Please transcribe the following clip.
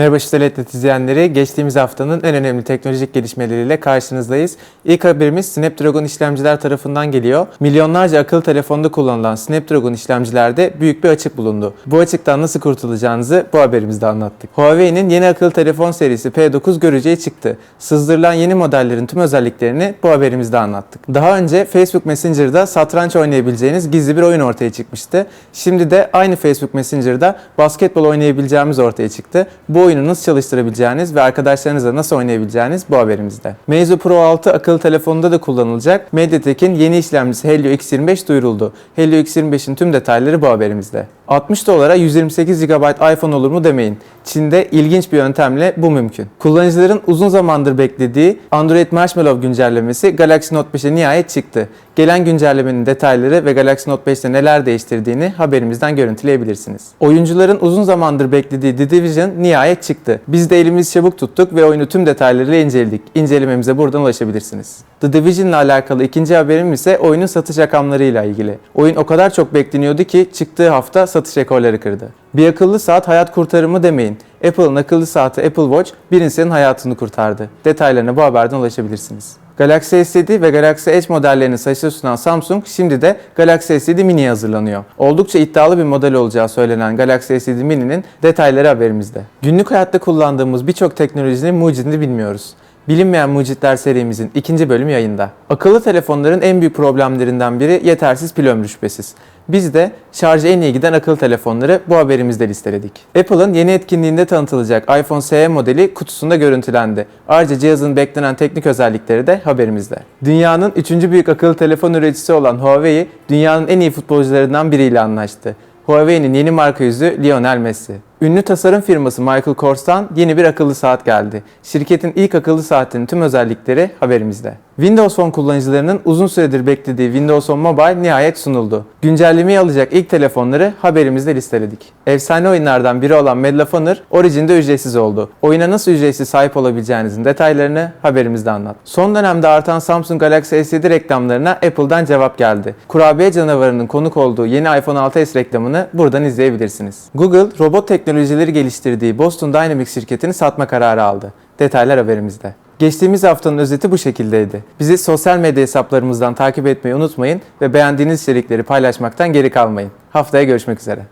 Merhaba Şüteletnet izleyenleri. Geçtiğimiz haftanın en önemli teknolojik gelişmeleriyle karşınızdayız. İlk haberimiz Snapdragon işlemciler tarafından geliyor. Milyonlarca akıllı telefonda kullanılan Snapdragon işlemcilerde büyük bir açık bulundu. Bu açıktan nasıl kurtulacağınızı bu haberimizde anlattık. Huawei'nin yeni akıllı telefon serisi P9 göreceği çıktı. Sızdırılan yeni modellerin tüm özelliklerini bu haberimizde anlattık. Daha önce Facebook Messenger'da satranç oynayabileceğiniz gizli bir oyun ortaya çıkmıştı. Şimdi de aynı Facebook Messenger'da basketbol oynayabileceğimiz ortaya çıktı. Bu oyunu nasıl çalıştırabileceğiniz ve arkadaşlarınızla nasıl oynayabileceğiniz bu haberimizde. Meizu Pro 6 akıllı telefonunda da kullanılacak. MediaTek'in yeni işlemcisi Helio X25 duyuruldu. Helio X25'in tüm detayları bu haberimizde. 60 dolara 128 GB iPhone olur mu demeyin. Çin'de ilginç bir yöntemle bu mümkün. Kullanıcıların uzun zamandır beklediği Android Marshmallow güncellemesi Galaxy Note 5'e nihayet çıktı. Gelen güncellemenin detayları ve Galaxy Note 5'te neler değiştirdiğini haberimizden görüntüleyebilirsiniz. Oyuncuların uzun zamandır beklediği The Division nihayet çıktı. Biz de elimiz çabuk tuttuk ve oyunu tüm detaylarıyla inceledik. İncelememize buradan ulaşabilirsiniz. The Division ile alakalı ikinci haberim ise oyunun satış rakamlarıyla ilgili. Oyun o kadar çok bekleniyordu ki çıktığı hafta satış rekorları kırdı. Bir akıllı saat hayat kurtarımı demeyin. Apple'ın akıllı saati Apple Watch bir insanın hayatını kurtardı. Detaylarına bu haberden ulaşabilirsiniz. Galaxy S7 ve Galaxy Edge modellerini satışa sunan Samsung şimdi de Galaxy S7 Mini'ye hazırlanıyor. Oldukça iddialı bir model olacağı söylenen Galaxy S7 Mini'nin detayları haberimizde. Günlük hayatta kullandığımız birçok teknolojinin mucidini bilmiyoruz. Bilinmeyen Mucitler serimizin ikinci bölümü yayında. Akıllı telefonların en büyük problemlerinden biri yetersiz pil ömrü şüphesiz. Biz de şarjı en iyi giden akıllı telefonları bu haberimizde listeledik. Apple'ın yeni etkinliğinde tanıtılacak iPhone SE modeli kutusunda görüntülendi. Ayrıca cihazın beklenen teknik özellikleri de haberimizde. Dünyanın üçüncü büyük akıllı telefon üreticisi olan Huawei, dünyanın en iyi futbolcularından biriyle anlaştı. Huawei'nin yeni marka yüzü Lionel Messi. Ünlü tasarım firması Michael Kors'tan yeni bir akıllı saat geldi. Şirketin ilk akıllı saatinin tüm özellikleri haberimizde. Windows Phone kullanıcılarının uzun süredir beklediği Windows Phone Mobile nihayet sunuldu. Güncellemeyi alacak ilk telefonları haberimizde listeledik. Efsane oyunlardan biri olan Honor Origin'de ücretsiz oldu. Oyuna nasıl ücretsiz sahip olabileceğinizin detaylarını haberimizde anlat. Son dönemde artan Samsung Galaxy S7 reklamlarına Apple'dan cevap geldi. Kurabiye canavarının konuk olduğu yeni iPhone 6s reklamını buradan izleyebilirsiniz. Google, robot teknolojileri geliştirdiği Boston Dynamics şirketini satma kararı aldı. Detaylar haberimizde. Geçtiğimiz haftanın özeti bu şekildeydi. Bizi sosyal medya hesaplarımızdan takip etmeyi unutmayın ve beğendiğiniz içerikleri paylaşmaktan geri kalmayın. Haftaya görüşmek üzere.